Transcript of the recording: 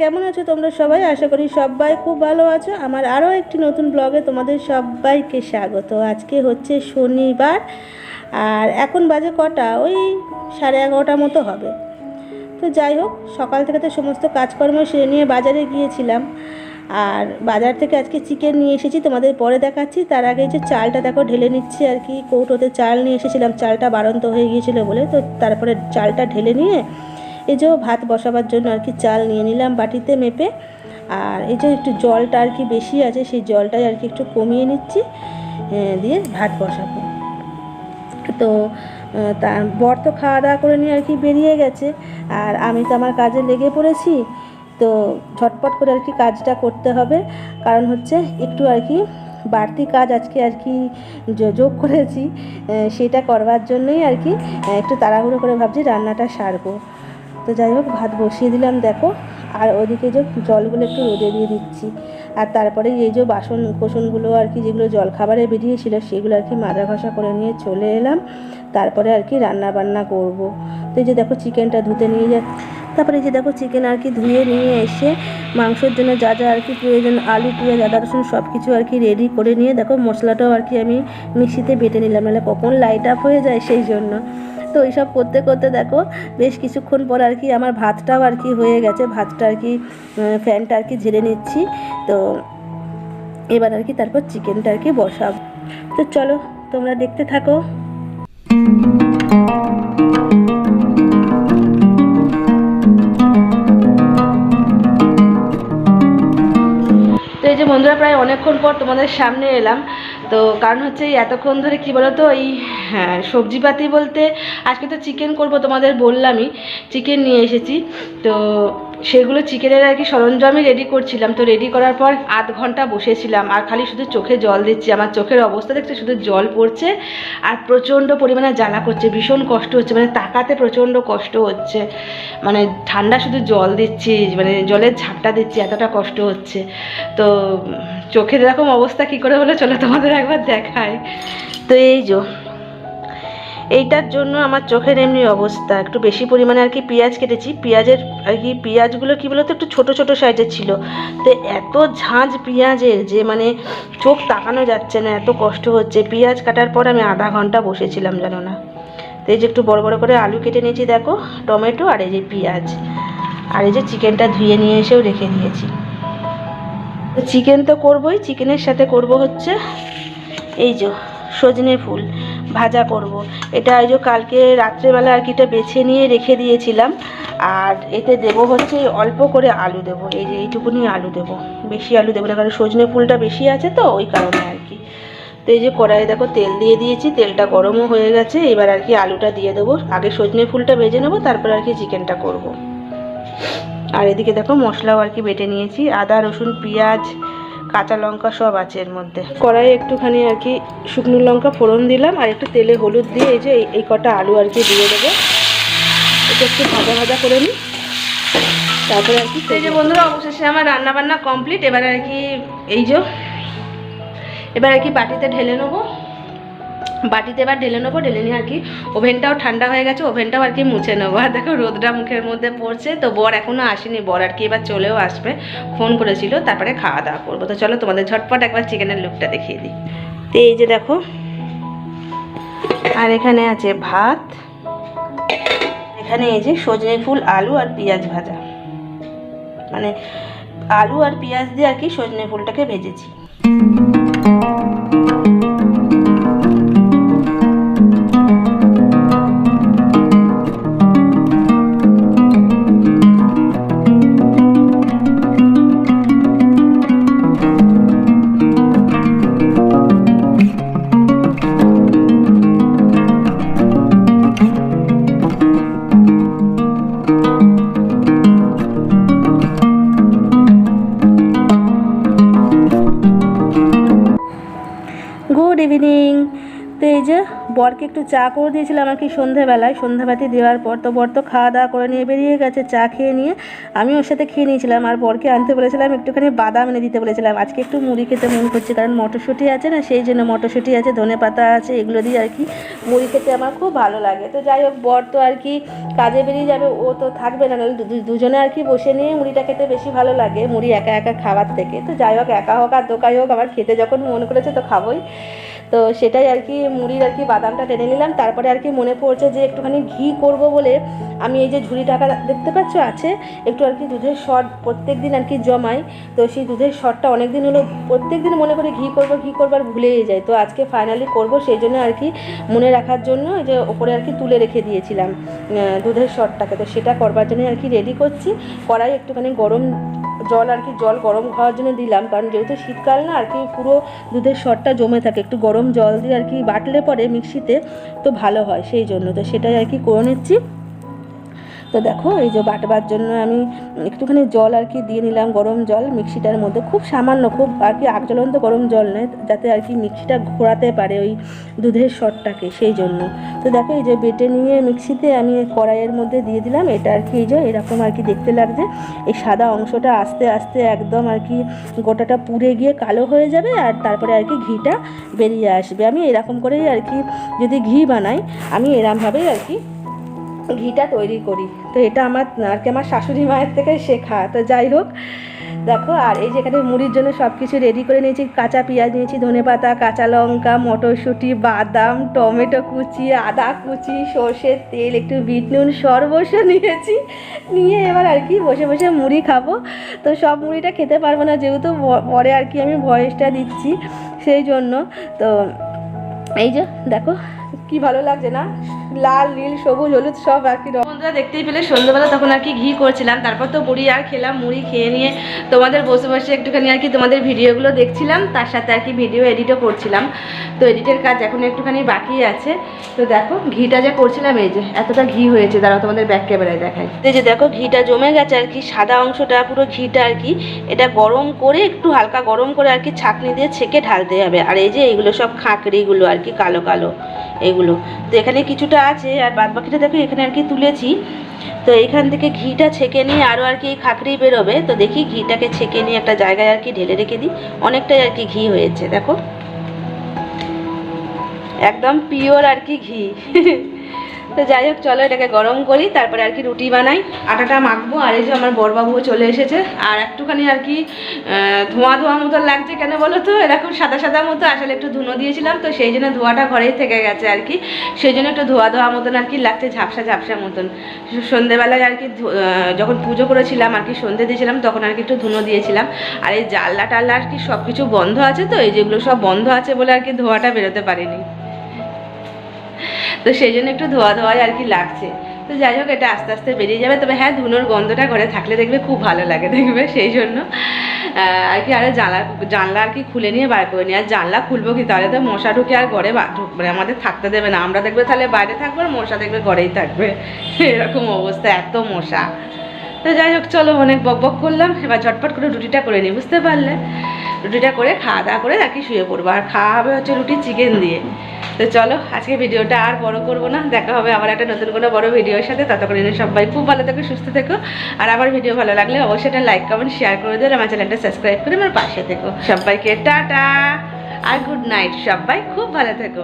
কেমন আছো তোমরা সবাই? আশা করি সবাই খুব ভালো আছো। আমার আরও একটি নতুন ব্লগে তোমাদের সবাইকে স্বাগত। আজকে হচ্ছে শনিবার, আর এখন বাজে কটা? ওই সাড়ে এগারোটার মতো হবে। তো যাই হোক, সকাল থেকে তো সমস্ত কাজকর্ম সেরে নিয়ে বাজারে গিয়েছিলাম। আর বাজার থেকে আজকে চিকেন নিয়ে এসেছি, তোমাদের পরে দেখাচ্ছি। তার আগে যে চালটা দেখো, ঢেলে নিচ্ছি আর কি। কৌটোতে চাল নিয়ে এসেছিলাম। চালটা বাড়ন্ত হয়ে গিয়েছিল বলে। তো তারপরে চালটা ঢেলে নিয়ে এই যে ভাত বসাবার জন্য আর কি চাল নিয়ে নিলাম বাটিতে মেপে। আর এই যে একটু জলটা আর কি বেশি আছে সেই জলটাই আর কি একটু কমিয়ে নিচ্ছি হ্যাঁ, দিয়ে ভাত বসাবো। তো আহ, তা বর তো খাওয়া দাওয়া করে নিয়ে আর কি বেরিয়ে গেছে। আর আমি তো আমার কাজে লেগে পড়েছি তো ঝটপট করে আর কি কাজটা করতে হবে। কারণ হচ্ছে একটু আর কি বাড়তি কাজ আজকে আর কি যোগ করেছি সেটা করবার জন্যই আর কি একটু তাড়াহুড়ো করে ভাবছি রান্নাটা সারবো। তো যাই হোক, ভাত বসিয়ে দিলাম, দেখো। আর ওদিকে যে জলগুলো একটু রোদে দিয়ে দিচ্ছি। আর তারপরে এই যে বাসন কোসনগুলো আর কি, যেগুলো জল খাবারে বেরিয়েছিল, সেগুলো আর কি মাজা ঘষা করে নিয়ে চলে এলাম। তারপরে আর কি রান্না বান্না করব। তো এই যে দেখো, চিকেনটা ধুতে নিয়ে যাচ্ছি। তারপরে যে দেখো, চিকেন আর কি ধুয়ে নিয়ে এসে মাংসের জন্য যা যা আর কি প্রয়োজন, আলু, পেঁয়াজ, আদা, রসুন সব কিছু আর কি রেডি করে নিয়ে, দেখো, মশলাটাও আর কি আমি মিক্সিতে বেটে নিলাম। নাহলে কখন লাইট আপ হয়ে যায় সেই জন্য। তো এইসব করতে করতে দেখো বেশ কিছুক্ষণ পর আর কি আমার ভাতটাও আর কি হয়ে গেছে, ভাতটা আর কি ফ্যানটা আর কি ঝেড়ে নিচ্ছি। তো এবার আর কি তারপর চিকেনটা আর কি বসাব। তো চলো তোমরা দেখতে থাকো। তো এই যে বন্ধুরা, প্রায় অনেকক্ষণ পর তোমাদের সামনে এলাম। তো কারণ হচ্ছে এতক্ষণ ধরে কি বলো তো এই হ্যাঁ সবজিপাতি বলতে আজকে তো চিকেন করব তোমাদের বললামই চিকেন নিয়ে এসেছি। তো সেগুলো চিকেনের আর কি সরঞ্জামই রেডি করছিলাম। তো রেডি করার পর আধ ঘণ্টা বসেছিলাম আর খালি শুধু চোখে জল দিচ্ছি। আমার চোখের অবস্থা দেখছে শুধু জল পড়ছে আর প্রচণ্ড পরিমাণে জ্বালা করছে, ভীষণ কষ্ট হচ্ছে মানে তাকাতে প্রচণ্ড কষ্ট হচ্ছে। মানে ঠান্ডা শুধু জল দিচ্ছি মানে জলের ঝাপটা দিচ্ছি, এতটা কষ্ট হচ্ছে। তো চোখের এরকম অবস্থা কি করে হলো, চলো তোমাদের একবার দেখায় তো এই যো এইটার জন্য আমার চোখের এমনি অবস্থা। একটু বেশি পরিমাণে আর কি পেঁয়াজ কেটেছি। পেঁয়াজের আর কি পেঁয়াজগুলো কী বলতো, একটু ছোট ছোট সাইজের ছিল। তো এত ঝাঁঝ পেঁয়াজের যে মানে চোখ তাকানো যাচ্ছে না, এত কষ্ট হচ্ছে। পেঁয়াজ কাটার পর আমি আধা ঘণ্টা বসেছিলাম, জানো না। তো এই যে একটু বড় বড় করে আলু কেটে নিয়েছি, দেখো, টমেটো আর এই যে পেঁয়াজ। আর এই যে চিকেনটা ধুয়ে নিয়ে এসেও রেখে দিয়েছি। চিকেন তো করবই, চিকেনের সাথে করব হচ্ছে এই যে সজনে ফুল। ভাজা করব। এটা এই যে কালকে রাত্রেবেলা আর কি এটা বেছে নিয়ে রেখে দিয়েছিলাম। আর এতে দেবো হচ্ছে অল্প করে আলু দেবো। এই যে এইটুকুনি আলু দেবো। বেশি আলু দেবো না, কারণ সজনে ফুলটা বেশি আছে তো, ওই কারণে আর কি। তো এই যে কড়াইয়ে দেখো তেল দিয়ে দিয়েছি, তেলটা গরমও হয়ে গেছে। এবার আর কি আলুটা দিয়ে দেবো। আগে সজনে ফুলটা ভেজে নেব, তারপর আর কি চিকেনটা করব। আর এদিকে দেখো মশলাও আর কি বেটে নিয়েছি। আদা, রসুন, পেঁয়াজ কাঁচা লঙ্কা সব আছে এর মধ্যে। কড়াই একটুখানি আর কি শুকনো লঙ্কা ফোড়ন দিলাম আর একটু তেলে হলুদ দিয়ে এই যে এই- কটা আলু আর কি দিয়ে দেবো। এটা একটু ভাজা ভাজা করে নিই। তারপরে আর কি সেই যে বন্ধুরা অবশেষে আমার রান্না বান্না কমপ্লিট এবার আর কি এই যে এবার আর কি বাটিতে ঢেলে নেব। বাটিতে এবার ঢেলে নেব, ঢেলে নিয়ে আর কি, ওভেনটাও ঠান্ডা হয়ে গেছে, ওভেনটাও আর কি মুছে নেব। আর দেখো রোদটা মুখের মধ্যে পড়ছে, তো বর এখনও আসেনি, বর আর কি এবার চলেও আসবে। ফোন করেছিল, তারপরে খাওয়া দাওয়া করব। তো চলো তোমাদের ঝটপট একবার চিকেনের লুকটা দেখিয়ে দিই। তো এই যে দেখো, আর এখানে আছে ভাত, এখানে এই যে সজনে ফুল, আলু আর পেঁয়াজ ভাজা। মানে আলু আর পেঁয়াজ দিয়ে আর কি সজনে ফুলটাকে ভেজেছি। Good evening. তো এই যে বরকে একটু চা করে দিয়েছিলাম আর কি সন্ধেবেলায়। সন্ধ্যাবাতি দেওয়ার পর তো বর তো খাওয়া দাওয়া করে নিয়ে বেরিয়ে গেছে, চা খেয়ে নিয়ে। আমি ওর সাথে খেয়ে নিয়েছিলাম আর বরকে আনতে বলেছিলাম, একটুখানি বাদাম এনে দিতে বলেছিলাম। আজকে একটু মুড়ি খেতে মন করছে কারণ মটরশুঁটি আছে না, সেই জন্য মটরশুঁটি আছে, ধনে পাতা আছে, এগুলো দিয়ে আর কি মুড়ি খেতে আমার খুব ভালো লাগে। তো যাই হোক, বর তো আর কি কাজে বেরিয়ে যাবে, ও তো থাকবে না দুজনে আর কি বসে নিয়ে মুড়িটা খেতে বেশি ভালো লাগে, মুড়ি একা একা খাবার থেকে। তো যাই হোক, একা হোক আর দোকাই হোক, আমার খেতে যখন মন করেছে তো খাবোই। তো সেটাই আর কি মুড়ির আর কি বাদামটা টেনে নিলাম। তারপরে আর কি মনে পড়ছে যে একটুখানি ঘি করব বলে আমি এই যে ঝুড়ি টাকা দেখতে পাচ্ছ আছে, একটু আর কি দুধের শট প্রত্যেক দিন আর কি জমাই। তো সেই দুধের শটটা অনেক দিন হলো প্রত্যেক দিন মনে করি ঘি করব, ঘি করবার ভুলেই যাই। তো আজকে ফাইনালি করব, সেই জন্য আর কি মনে রাখার জন্য যে ওপরে আর কি তুলে রেখে দিয়েছিলাম দুধের শটটাকে। তো সেটা করবার জন্য আর কি রেডি করছি। কড়াই একটুখানি গরম জল আর কি, জল গরম খাওয়ার জন্য দিলাম। কারণ যেহেতু শীতকাল না, আর কি পুরো দুধের শটটা জমে থাকে। একটু গরম জল দিয়ে আর কি বাটলে পরে মিক্সিতে, তো ভালো হয় সেই জন্য। তো সেটাই আর কি করে নিচ্ছি। তো দেখো, এই যে বাটবার জন্য আমি একটুখানি জল আর কি দিয়ে নিলাম, গরম জল। মিক্সিটার মধ্যে খুব সামান্য, খুব আর কি আগ জ্বলন্ত গরম জল নেয়, যাতে আর কি মিক্সিটা ঘোরাতে পারে ওই দুধের শটটাকে সেই জন্য। তো দেখো, এই যে বেটে নিয়ে মিক্সিতে আমি কড়াইয়ের মধ্যে দিয়ে দিলাম। এটা আর কি এই যে এরকম আর কি দেখতে লাগছে। এই সাদা অংশটা আস্তে আস্তে একদম আর কি গোটাটা পুড়ে গিয়ে কালো হয়ে যাবে আর তারপরে আর কি ঘিটা বেরিয়ে আসবে। আমি এরকম করেই আর কি যদি ঘি বানাই, আমি এরমভাবেই আর কি ঘিটা তৈরি করি। তো এটা আমার আর কি আমার শাশুড়ি মায়ের থেকে শেখা। তো যাই হোক, দেখো, আর এই যেখানে মুড়ির জন্য সব কিছু রেডি করে নিয়েছি। কাঁচা পেঁয়াজ নিয়েছি, ধনে পাতা, কাঁচা লঙ্কা, মটরশুঁটি, বাদাম, টমেটো কুচি, আদা কুচি, সর্ষের তেল, একটু বিট নুন, সর্বস্ব নিয়েছি। নিয়ে এবার আর কি বসে বসে মুড়ি খাব। তো সব মুড়িটা খেতে পারব না, যেহেতু পরে আর কি আমি ভয়েসটা দিচ্ছি, সেই জন্য। তো এই যে, দেখো, কি ভালো লাগছে না? লাল, নীল, সবুজ, হলুদ, সব আর কি বন্ধুরা, দেখতেই পেলে সন্ধ্যাবেলা তখন আর কি ঘি করছিলাম, তারপর তো বুড়ি আর খেলাম, মুড়ি খেয়ে নিয়ে তোমাদের বসে বসে একটুখানি আর কি তোমাদের ভিডিওগুলো দেখছিলাম, তার সাথে আর কি ভিডিও এডিটও করছিলাম। তো এডিটের কাজ এখন একটুখানি বাকি আছে। তো দেখো, ঘিটা যে করছিলাম, এই যে এতটা ঘি হয়েছে তারা তোমাদের ব্যাক ক্যামেরায় দেখায় এই যে দেখো, ঘিটা জমে গেছে আর কি, সাদা অংশটা, পুরো ঘিটা আর কি, এটা গরম করে, একটু হালকা গরম করে আর কি ছাঁকনি দিয়ে ছেঁকে ঢালতে হবে। আর এই যে এইগুলো সব খাঁকড়িগুলো আর কি, কালো কালো। এগুলো। তো এখানে কিছুটা আছে, আর বাদ বাকিটা দেখো, এখানে আর কি তুলেছি। তো এখান থেকে ঘিটা ছেঁকে নিয়ে আরও আর কি খাকড়ি বেরোবে। তো দেখি ঘিটাকে ছেঁকে নিয়ে একটা জায়গায় আর কি ঢেলে রেখে দিই। অনেকটাই আর কি ঘি হয়েছে, দেখো। একদম পিওর আর কি ঘি। তো যাই হোক, চলো এটাকে গরম করি, তারপরে আর কি রুটি বানাই। আটাটা মাখবো, আর এই যে আমার বরবাবুও চলে এসেছে। আর একটুখানি আর কি ধোঁয়া ধোঁয়া মতো লাগছে কেন বলো তো? এরকম সাদা সাদা মতো, আসলে একটু ধুনো দিয়েছিলাম, তো সেই জন্য ধোঁয়াটা ঘরেই থেকে গেছে আর কি। সেই জন্য একটু ধোয়া ধোয়া মতন আর কি লাগছে, ঝাপসা ঝাপসা মতন। সন্ধেবেলায় আর কি যখন পুজো করেছিলাম আর কি, সন্ধে দিয়েছিলাম, তখন আর কি একটু ধুনো দিয়েছিলাম। আর এই জানলা টাল্লা আর কি সব কিছু বন্ধ আছে তো, এই যেগুলো সব বন্ধ আছে বলে আর কি ধোঁয়াটা বেরোতে পারিনি। তো সেই জন্য একটু ধোয়া ধোয়াই আর কি লাগছে। তো যাই হোক, এটা আস্তে আস্তে বেরিয়ে যাবে। তবে হ্যাঁ ধুনোর গন্ধটা ঘরে থাকলে দেখবে খুব ভালো লাগে, দেখবে সেই জন্য। আর কি আরও জানলা জানলা আর কি খুলে নিয়ে বার করে নিই আর জানলা খুলবো কি? তাহলে তো মশা ঢুকে আর ঘরে মানে আমাদের থাকতে দেবে না। আমরা দেখবে তাহলে বাইরে থাকব আর মশা দেখবে ঘরেই থাকবে। এরকম অবস্থা, এত মশা। তো যাই হোক, চলো অনেক বক বক করলাম। এবার ঝটপট করে রুটিটা করে নিই বুঝতে পারলে? রুটিটা করে খাওয়া দাওয়া করে আর কি শুয়ে পড়ব। আর খাওয়া হবে হচ্ছে রুটি চিকেন দিয়ে। তো চলো, আজকে ভিডিওটা আর বড় করব না। দেখা হবে আবার একটা নতুন কোনো বড় ভিডিওর সাথে। ততক্ষণে সবাই খুব ভালো থেকো, সুস্থ থেকো। আর আমার ভিডিও ভালো লাগলে অবশ্যই একটা লাইক কমেন্ট শেয়ার করে দিও আমার চ্যানেলটা সাবস্ক্রাইব করে আমার পাশে থেকো। সবাইকে টাটা, আর গুড নাইট সবাই খুব ভালো থেকো।